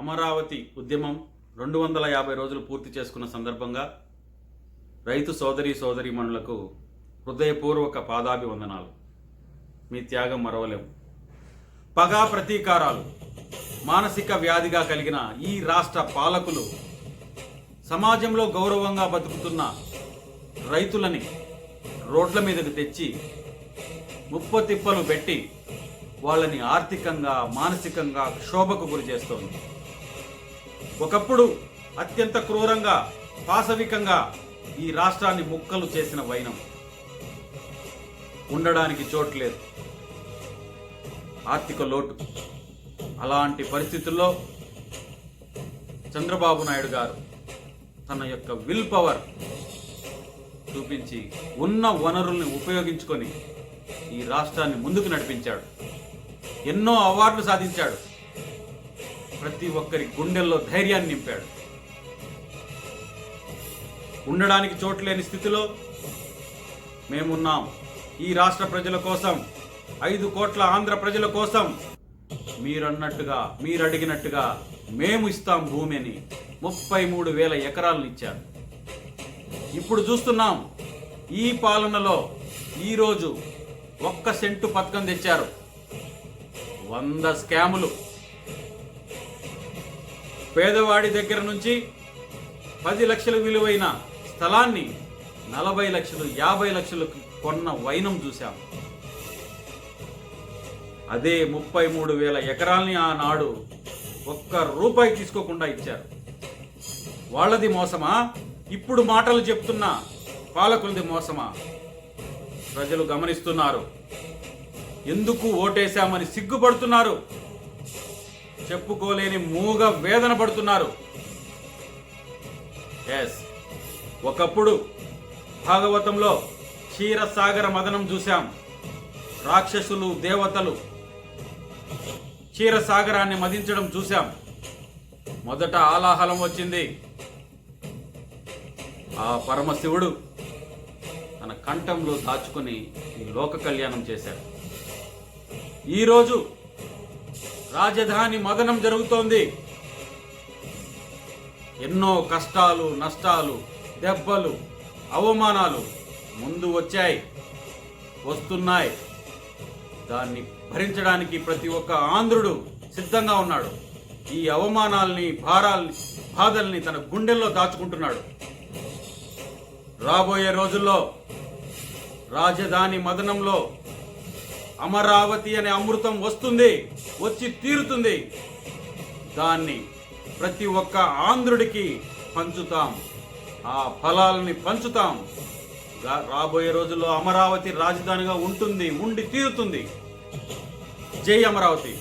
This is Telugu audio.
అమరావతి ఉద్యమం రెండు వందల యాభై రోజులు పూర్తి చేసుకున్న సందర్భంగా రైతు సోదరి సోదరీమణులకు హృదయపూర్వక పాదాభివందనాలు. మీ త్యాగం మరవలేము పగా ప్రతీకారాలు మానసిక వ్యాధిగా కలిగిన ఈ రాష్ట్ర పాలకులు సమాజంలో గౌరవంగా బతుకుతున్న రైతులని రోడ్ల మీదకు తెచ్చి ముప్ప తిప్పలు పెట్టి వాళ్ళని ఆర్థికంగా మానసికంగా క్షోభకు గురి చేస్తోంది. ఒకప్పుడు అత్యంత క్రూరంగా పాశవికంగా ఈ రాష్ట్రాన్ని ముక్కలు చేసిన వైనం. ఉండడానికి చోటు లేదు. ఆర్థిక లోటు. అలాంటి పరిస్థితుల్లో చంద్రబాబు నాయుడు గారు తన యొక్క విల్ పవర్ చూపించి ఉన్న వనరుల్ని ఉపయోగించుకొని ఈ రాష్ట్రాన్ని ముందుకు నడిపించాడు. ఎన్నో అవార్డులు సాధించాడు. ప్రతి ఒక్కరి గుండెల్లో ధైర్యాన్ని నింపాడు. ఉండడానికి చోటు లేని స్థితిలో మేమున్నాం. ఈ రాష్ట్ర ప్రజల కోసం ఐదు కోట్ల ఆంధ్ర ప్రజల కోసం మీరన్నట్టుగా మీరు అడిగినట్టుగా మేము ఇస్తాం భూమిని. ముప్పై మూడు వేల ఎకరాలను ఇచ్చారు. ఇప్పుడు చూస్తున్నాం ఈ పాలనలో ఈరోజు ఒక్క సెంటు పథకం తెచ్చారు. వంద స్కాములు. పేదవాడి దగ్గర నుంచి పది లక్షల విలువైన స్థలాన్ని నలభై లక్షలు యాభై లక్షలకు కొన్న వైనం చూశాం. అదే ముప్పై మూడు వేల ఎకరాల్ని ఆనాడు ఒక్క రూపాయి తీసుకోకుండా ఇచ్చారు. వాళ్ళది మోసమా? ఇప్పుడు మాటలు చెప్తున్న పాలకులది మోసమా? ప్రజలు గమనిస్తున్నారు. ఎందుకు ఓటేశామని సిగ్గుపడుతున్నారు? చెప్పుకోలేని మూగ వేదన పడుతున్నారు. ఎస్ ఒకప్పుడు భాగవతంలో క్షీరసాగర మదనం చూశాం. రాక్షసులు దేవతలు క్షీరసాగరాన్ని మదించడం చూశాం. మొదట ఆలాహలం వచ్చింది. ఆ పరమశివుడు తన కంఠంలో దాచుకుని ఈ లోక కళ్యాణం చేశాడు. ఈరోజు రాజధాని మదనం జరుగుతోంది. ఎన్నో కష్టాలు నష్టాలు దెబ్బలు అవమానాలు ముందు వచ్చాయి వస్తున్నాయి. దాన్ని భరించడానికి ప్రతి ఒక్క ఆంధ్రుడు సిద్ధంగా ఉన్నాడు. ఈ అవమానాల్ని భారాల్ని బాధల్ని తన గుండెల్లో దాచుకుంటున్నాడు. రాబోయే రోజుల్లో రాజధాని మదనంలో అమరావతి అనే అమృతం వస్తుంది వచ్చి తీరుతుంది. దాన్ని ప్రతి ఒక్క ఆంధ్రుడికి పంచుతాం. ఆ ఫలాల్ని పంచుతాం. రాబోయే రోజుల్లో అమరావతి రాజధానిగా ఉంటుంది ఉండి తీరుతుంది. జై అమరావతి.